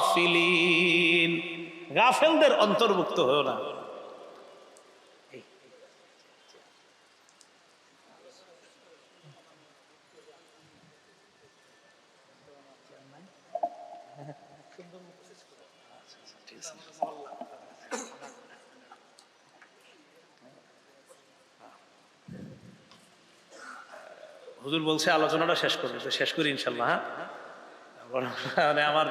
গাফিলিন। গাফেলদের অন্তর্ভুক্ত হয়েও না। হুজুর বলছে আলোচনাটা শেষ করবে। শেষ করি ইনশাল্লাহ হ্যাঁ? মানে আমার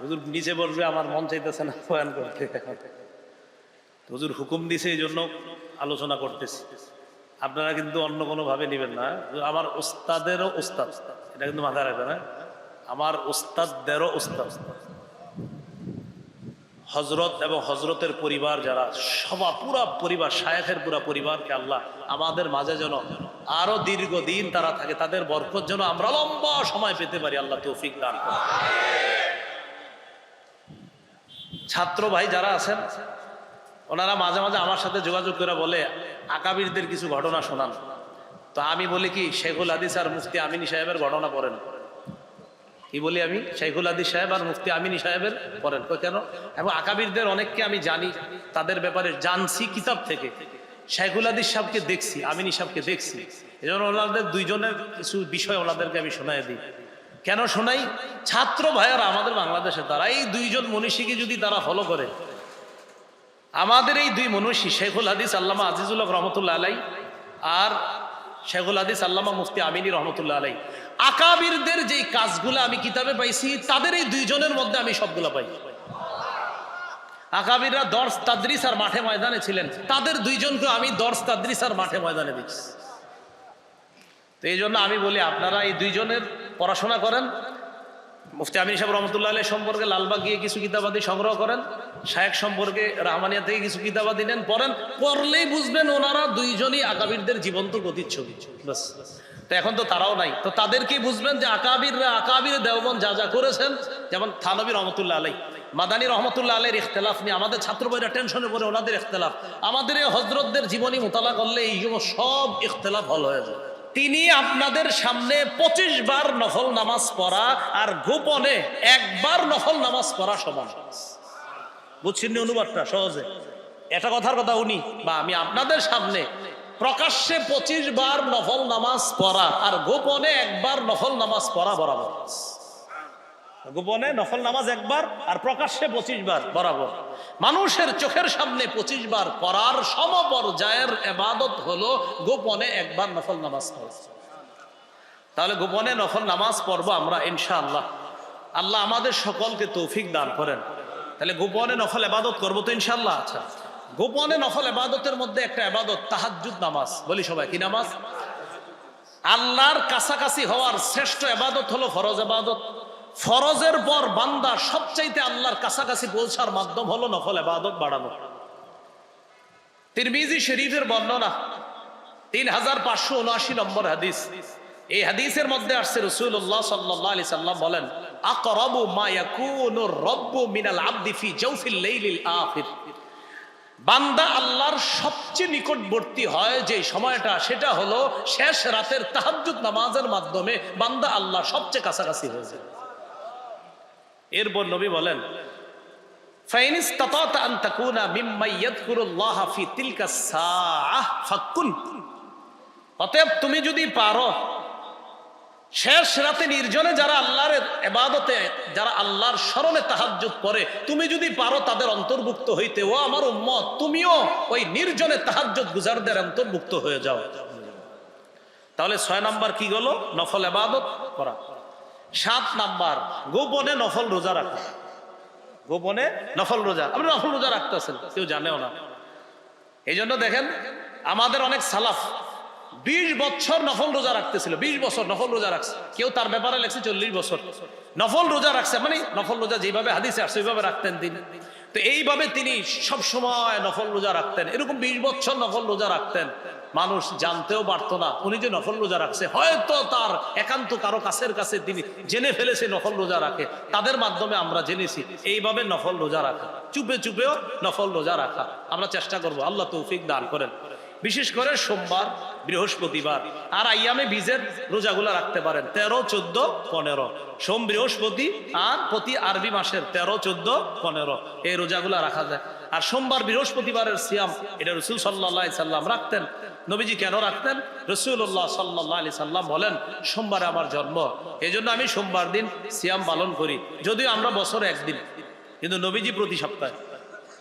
হুজুর নিচে বসবে আমার মন চাইতেছে না, বয়ান করতে। হুজুর হুকুম দিছে এই জন্য আলোচনা করতেছি। আপনারা কিন্তু অন্য কোনোভাবে নেবেন না। আমার ওস্তাদেরও ওস্তাদ। এটা কিন্তু মাথায় রাখবে না আমার ওস্তাদদেরও ওস্তাদ। হজরত এবং হজরতের পরিবার যারা, সবা পুরা পরিবার, শায়েখের পুরা পরিবারকে আল্লাহ আমাদের মাঝে যেন আরও দীর্ঘদিন তারা থাকে, তাদের বরকত যেন আমরা লম্বা সময় পেতে পারি, আল্লাহ তৌফিক দান ছাত্র ভাই যারা আছেন, ওনারা মাঝে মাঝে আমার সাথে যোগাযোগ করে বলে, আকাবিরদের কিছু ঘটনা শোনান। তো আমি বলি কি, শেখুল হাদিস আর মুফতি আমিনী সাহেবের ঘটনা পড়েন। কি বলি আমি? শেখুল হাদিস সাহেব আর মুফতি আমিনী সাহেবের পড়েন কেন? এবং আকাবিরদের অনেককে আমি জানি, তাদের ব্যাপারে জানছি কিতাব থেকে। শেখুল হাদিস সাহেবকে দেখছি, আমিনী সাহেবকে দেখছি। এই জন্য ওনাদের দুইজনের কিছু বিষয় ওনাদেরকে আমি শোনাই দিই। কেন শোনাই? ছাত্র ভাইয়ারা আমাদের বাংলাদেশে, তারা এই দুইজন মনীষীকে যদি তারা ফলো করে, আমাদের এই দুই মনীষী শেখুল হাদিস আল্লামা আজিজুল হক রহমতুল্লাহ আলাই আর শেখুল হাদিস আল্লামা মুফতি আমিনী রহমতুল্লাহ আলাই। আকাবিরদের যেই কাজগুলো আমি কিতাবে পাইছি, তাদের এই দুইজনের মধ্যে আমি সবগুলো পাই। আকাবিররা দর্শ তাদ্রিস আর মাঠে ময়দানে ছিলেন। তাদের দুইজনকে আমি দর্শ তাদ্রিস আর মাঠে ময়দানে দিচ্ছি তো এই জন্য আমি বলি, আপনারা এই দুইজনের পড়াশোনা করেন মুফতি আমিন সাহেব রহমতুল্লাহ আলী সম্পর্কে লালবাগ গিয়ে কিছু কিতাবাদি সংগ্রহ করেন শায়েক সম্পর্কে রাহমানিয়া থেকে কিছু কিতাবাদি নেন, পড়েন, পড়লেই বুঝবেন ওনারা দুইজনই আকাবিরদের জীবন্ত গতির ছবি তো এখন তো তারাও নাই। তো তাদেরকেই বুঝবেন যে আকাবিররা আকাবির দেওবন যা যা করেছেন, যেমন থানবী রহমতুল্লাহ আলাই মাদানী রহমতুল্লাহ আলের ইখতলাফ নিয়ে আমাদের ছাত্র টেনশনে পড়ে ওনাদের ইখতলাফ। আমাদের এই হজরতদের জীবনী মোতালা করলে এইগুলো সব ইখতলাফ হল হয়ে যায়। তিনি আপনাদের সামনে পঁচিশ বার নফল নামাজ পড়া আর গোপনে একবার নফল নামাজ পড়া সমান। বুঝছেন অনুবাদটা সহজে? এটা কথার কথা উনি বা আমি আপনাদের সামনে প্রকাশ্যে পঁচিশ বার নফল নামাজ পড়া আর গোপনে একবার নফল নামাজ পড়া বরাবর। গোপনে নফল নামাজ একবার আর প্রকাশ্যে পঁচিশ বার, বরাবর। মানুষের চোখের সামনে পঁচিশ বার পড়ার সমপর্যায়ের এবাদত হলো গোপনে একবার নফল নামাজ তাহলে গোপনে নফল নামাজ পড়ব আমরা, ইনশাআল্লাহ। আল্লাহ আমাদের সকলকে তৌফিক দান করেন। তাহলে গোপনে নফল এবাদত করব তো ইনশাল্লাহ আচ্ছা। গোপনে নফল এবাদতের মধ্যে একটা এবাদত, তাহাজ্জুদ নামাজ। বলি সবাই, কি নামাজ? আল্লাহর কাছাকাছি হওয়ার শ্রেষ্ঠ এবাদত হলো ফরজ এবাদত। ফরজের পর বান্দা সবচাইতে আল্লাহর কাছাকাছি পৌঁছার মাধ্যম হলো নফল এবাদত বাড়ানো। তিরমিজি শরীফের বর্ণনা তিন হাজার পাঁচশো উনআশি নম্বর হাদিস। এই হাদিসের মধ্যে আসছে রসুল্লাহ সাল্লাহ আলি সাল্লাম বলেন, আকরাবু মা ইয়াকুনু রব্বু মিনাল আবদি ফি জাওফিল লাইলিল আখির। বান্দা আল্লাহর সবচেয়ে নিকটবর্তী হয় যে সময়টা, সেটা হলো শেষ রাতের তাহাজ্জুদ নামাজের মাধ্যমে বান্দা আল্লাহ সবচেয়ে কাছাকাছি হয়ে যায়। এরপর নবী বলেন অতএব তুমি যদি পারো, শেষ রাতে নির্জনে যারা আল্লাহর এবাদতে যারা আল্লাহর স্মরণে তাহাজুদ করে, তুমি যদি পারো তাদের অন্তর্ভুক্ত হইতে, ও আমার উম্মত, তুমিও ওই নির্জনে তাহাজুদ গুজারদের অন্তর্ভুক্ত হয়ে যাও। তাহলে ছয় নম্বর কি গেল? নফল এবাদত করা। সাত নাম্বার, গোপনে নফল রোজা রাখা। গোপনে নফল রোজা, আপনি নফল রোজা রাখতেছেন, কেউ জানেও না। এই জন্য দেখেন, আমাদের অনেক সালাফ বিশ বছর নফল রোজা রাখতেছিল, বিশ বছর নফল রোজা রাখছে। কেউ তার ব্যাপারে লেখছে চল্লিশ বছর। নফল রোজা রাখছে মানে নফল রোজা যেভাবে হাদিসে আসছে, ওইভাবে রাখতেন তিনি। তো এইভাবে তিনি সব সময় নফল রোজা রাখতেন। এরকম বিশ বছর নফল রোজা রাখতেন। মানুষ জানতেও পারতো না। উনি যে নফল রোজা রাখছে, হয়তো তার একান্ত কারও কাছের কাছে তিনি জেনে ফেলেছে নফল রোজা রাখে। তাদের মাধ্যমে আমরা জেনেছি, এইভাবে নফল রোজা রাখা। চুপে চুপেও নফল রোজা রাখা। আমরা চেষ্টা করব, আল্লাহ তৌফিক দান করেন। বিশেষ করে সোমবার, বৃহস্পতিবার। আর আইয়ামে বীজের রোজাগুলা রাখতে পারেন, তেরো, চোদ্দ, পনেরো। সোম, বৃহস্পতি আর প্রতি আরবি মাসের তেরো, চোদ্দ, পনেরো। এই রোজাগুলা রাখা যায়। আর সোমবার বৃহস্পতিবারের সিয়াম, এটা রসুল সাল্লাহ সাল্লাম রাখতেন। নবীজি কেন রাখতেন? রসুল্লাহ সাল্লাহ আলি সাল্লাম বলেন, সোমবারে আমার জন্ম। এই আমি সোমবার দিন সিয়াম পালন করি। যদিও আমরা বছরে একদিন, কিন্তু নবীজি প্রতি সপ্তাহে।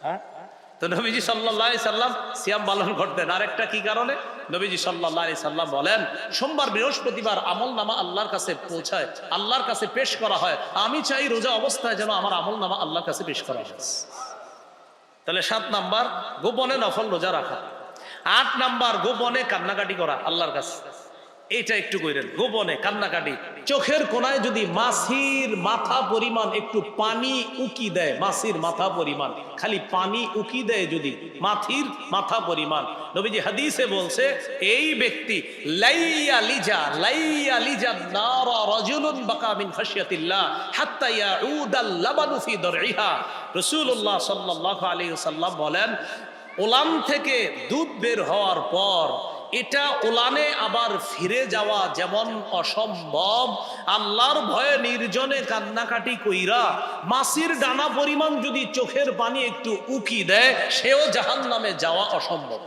হ্যাঁ? তো নবীজি সাল্লাহ সাল্লাম সিয়াম পালন করতেন। আরেকটা কি কারণে? নবীজি সাল্লাহ সাল্লাম বলেন, সোমবার বৃহস্পতিবার আমল নামা আল্লাহর কাছে পৌঁছায়, আল্লাহর কাছে পেশ করা হয়। আমি চাই রোজা অবস্থায় যেন আমার আমল নামা আল্লাহর কাছে পেশ করা হয়। তাহলে সাত নাম্বার গোপনে নফল রোজা রাখা। আট নাম্বার গোপনে কান্নাকাটি করা আল্লাহর কাছে। এইটা একটু কইরেন, গোপনে, কান্নাকাটি। চোখের কোনায় যদি মাছির মাথা পরিমাণ একটু পানি উকি দেয়, মাছির মাথা পরিমাণ, খালি পানি উকি দেয় যদি, মাথির মাথা পরিমাণ। নবীজি হাদিসে বলছে, এই ব্যক্তি, লাইয়া লিজা লাইয়া লিজা নারা রাজুলুন বাকা মিন খাশিয়াতিল্লাহ, হাত্তা ইয়াউদাল লাবানু ফি দরইহা রাসূলুল্লাহ সাল্লাল্লাহু আলাইহি ওয়াসাল্লাম বলেন, ওলাম থেকে দুধ বের হওয়ার পর এটা ওলানে আবার ফিরে যাওয়া যেমন অসম্ভব। আল্লাহর ভয়ে নির্জনে কান্নাকাটি কইরা মাসির ডানা পরিমাণ যদি চোখের পানি একটু উকি দেয়, সেও জাহান নামে যাওয়া অসম্ভব।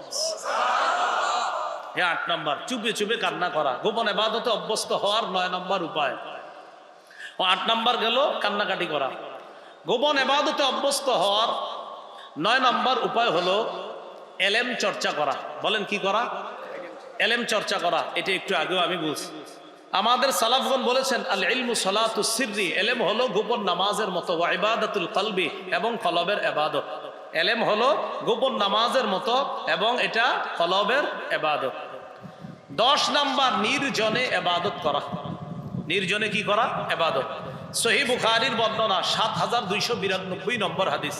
হ্যাঁ আট নম্বর, চুপে চুপে কান্না করা। গোপন এবাদতে অভ্যস্ত হওয়ার নয় নম্বর উপায়। ও আট নম্বর গেল, কান্নাকাটি করা। গোপন এবাদতে অভ্যস্ত হওয়ার নয় নম্বর উপায় হলো এলেম চর্চা করা। বলেন কি করা? এলেম চর্চা করা, এটা একটু আগেও আমি বলছি। আমাদের সালাফগণ বলেছেন, আল ইলমু সালাতু সিররি এলেম হলো গোপন নামাজের মতো, ওয়া ইবাদাতুল কলবি এবং কলবের এবাদত। এলেম হলো গোপন নামাজের মতো এবং এটা কলবের এবাদত। দশ নাম্বার, নির্জনে এবাদত করা। নির্জনে কি করা? এবাদত। সহি বুখারির বর্ণনা, সাত হাজার দুইশো বিরানব্বই নম্বর হাদিস।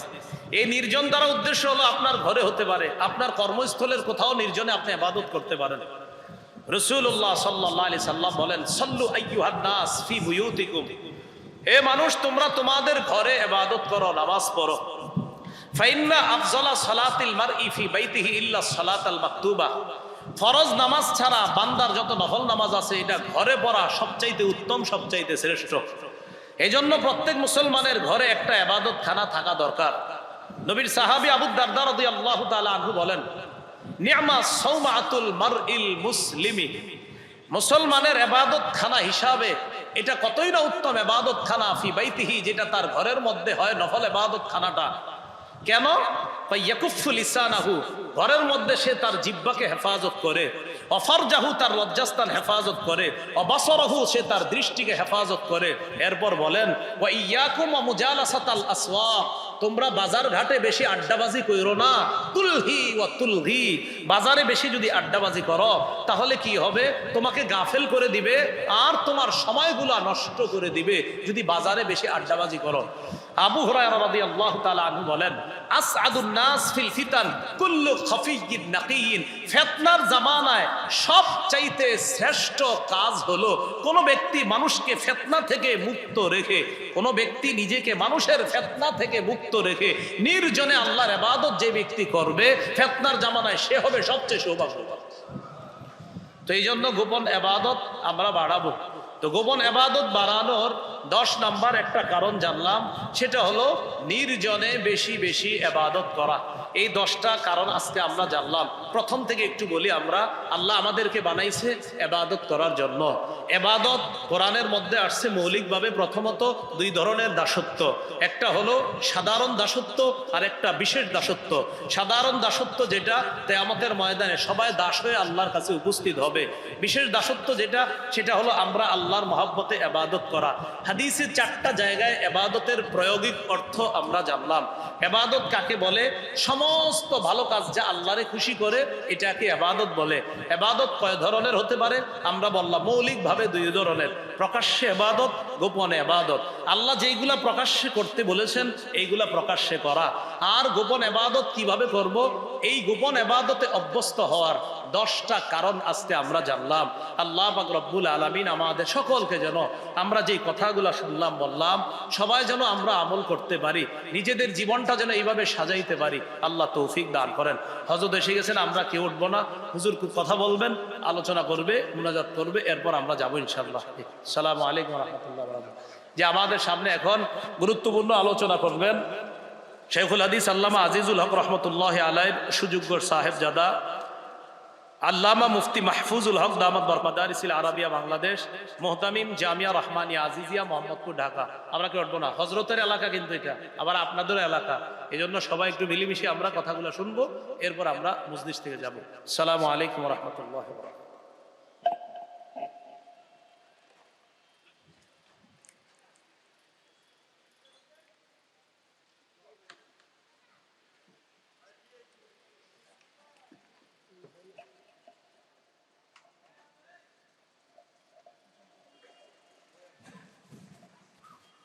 এই নির্জন দ্বারা উদ্দেশ্য হলো আপনার ঘরে হতে পারে, আপনার কর্মস্থলের কোথাও নির্জনে আপনি আবাদত করতে পারেন। রসুল্লাহ সাল্লাহ আলি সাল্লাম বলেন, সল্লু আইয়ুহান্নাস ফি বুয়ুতিকুম। হে মানুষ, তোমরা তোমাদের ঘরে এবাদত করো, নামাজ পড়ো। ফাইন্না আফজলা সালাতিল মারই ফি বাইতিহি ইল্লা সালাতাল মাকতুবা। ফরজ নামাজ ছাড়া বান্দার যত নফল নামাজ আছে, এটা ঘরে পড়া সবচাইতে উত্তম, সবচাইতে শ্রেষ্ঠ। এই জন্য প্রত্যেক মুসলমানের ঘরে একটা এবাদত খানা থাকা দরকার। নবীর সাহাবি আবু দারদার আল্লাহ আনহু বলেন, নিয়ামা সৌমাতুল মারইল মুসলিমি। মুসলমানের এবাদত খানা হিসাবে এটা কতই না উত্তম এবাদত খানা ফি বাইতিহি, যেটা তার ঘরের মধ্যে হয় নফল এবাদত খানাটা কেন? ইয়াকুফুল ইসানাহু ঘরের মধ্যে সে তার জিব্বাকে হেফাজত করে। অফারজাহু তার লজ্জাস্থান হেফাজত করে, অবাসরহু সে তার দৃষ্টিকে হেফাজত করে। এরপর বলেন, ওয়া ইয়াকুম মুজালাসাতাল আসওয়াক, তোমরা বাজার ঘাটে বেশি আড্ডাবাজি করো না। তুলহি ও তুলহি, বাজারে বেশি যদি আড্ডাবাজি করো, তাহলে কি হবে? তোমাকে গাফেল করে দিবে আর তোমার সময়গুলা নষ্ট করে দিবে যদি বাজারে বেশি আড্ডাবাজি করো। আবু হুরায়রা রাদিয়াল্লাহু বলেন, আসআদুন নাস ফিল ফিতান কুল্লু জামানায় সবচাইতে শ্রেষ্ঠ কাজ হলো কোন ব্যক্তি মানুষকে ফিতনা থেকে মুক্ত রেখে, কোন ব্যক্তি নিজেকে মানুষের ফিতনা থেকে মুক্ত রেখে নির্জনে আল্লাহর ইবাদত যে ব্যক্তি করবে, ফিতনার জামানায় সে হবে সবচেয়ে সৌভাগ্যবান। তো এই জন্য গোপন এবাদত আমরা বাড়াবো। তো গোপন এবাদত বাড়ানোর দশ নাম্বার একটা কারণ জানলাম, সেটা হলো নির্জনে বেশি বেশি এবাদত করা। এই দশটা কারণ আজকে আমরা জানলাম। প্রথম থেকে একটু বলি আমরা, আল্লাহ আমাদেরকে বানাইছে এবাদত করার জন্য। এবাদত কোরআনের মধ্যে আসছে মৌলিকভাবে প্রথমত দুই ধরনের দাসত্ব। একটা হলো সাধারণ দাসত্ব, আর একটা বিশেষ দাসত্ব। সাধারণ দাসত্ব যেটা তেয়ামতের ময়দানে সবাই দাস হয়ে আল্লাহর কাছে উপস্থিত হবে। বিশেষ দাসত্ব যেটা, সেটা হলো আমরা আল্লাহর মহাব্বতে এবাদত করা। হাদিসে চারটা জায়গায় এবাদতের প্রয়োগিক অর্থ আমরা জানলাম। এবাদত কাকে বলে? সমস্ত ভালো কাজ যা আল্লাহরে খুশি করে, এটাকে এবাদত বলে। এবাদত কয় ধরনের হতে পারে? আমরা বললাম মৌলিকভাবে দুই ধরনের। প্রকাশ্যে এবাদত, গোপনে এবাদত। আল্লাহ যেইগুলা প্রকাশ্যে করতে বলেছেন, এইগুলা প্রকাশ্যে করা। আর গোপন এবাদত কীভাবে করব? এই গোপন এবাদতে অভ্যস্ত হওয়ার দশটা কারণ আজকে আমরা জানলাম। আল্লাহ পাক রব্বুল আলমিন আমাদের সকলকে যেন আমরা যেই কথাগুলো শুনলাম, বললাম, সবাই যেন আমরা আমল করতে পারি, নিজেদের জীবনটা যেন এইভাবে সাজাইতে পারি, আল্লাহ তৌফিক দান করেন। হজরত এসে গেছেন, আমরা কেউ উঠবো না। হুজুর কথা বলবেন, আলোচনা করবে, মুনাজাত করবে, এরপর আমরা যাব ইনশাল্লাহ সালাম আলাইকুম রহমতুল্লাহ যে আমাদের সামনে এখন গুরুত্বপূর্ণ আলোচনা করবেন, শেখুল হাদিস আল্লামা আজিজুল হক রহমতুল্লাহ আলাইর সুযোগ্য সাহেব জাদা আল্লামা মুফতি মাহফুজুল হক দামাদ বরমাদারিসিল আরাবিয়া, বাংলাদেশ, মোহতামিম জামিয়া রহমানিয়া আজিজিয়া, মোহাম্মদপুর, ঢাকা। আমরা কি উঠবো না। হজরতের এলাকা কিন্তু এটা, আবার আপনাদের এলাকা। এই জন্য সবাই একটু মিলেমিশে আমরা কথাগুলো শুনব, এরপর আমরা মুজলিশ থেকে যাব। সালামু আলাইকুম রহমতুল্লাহ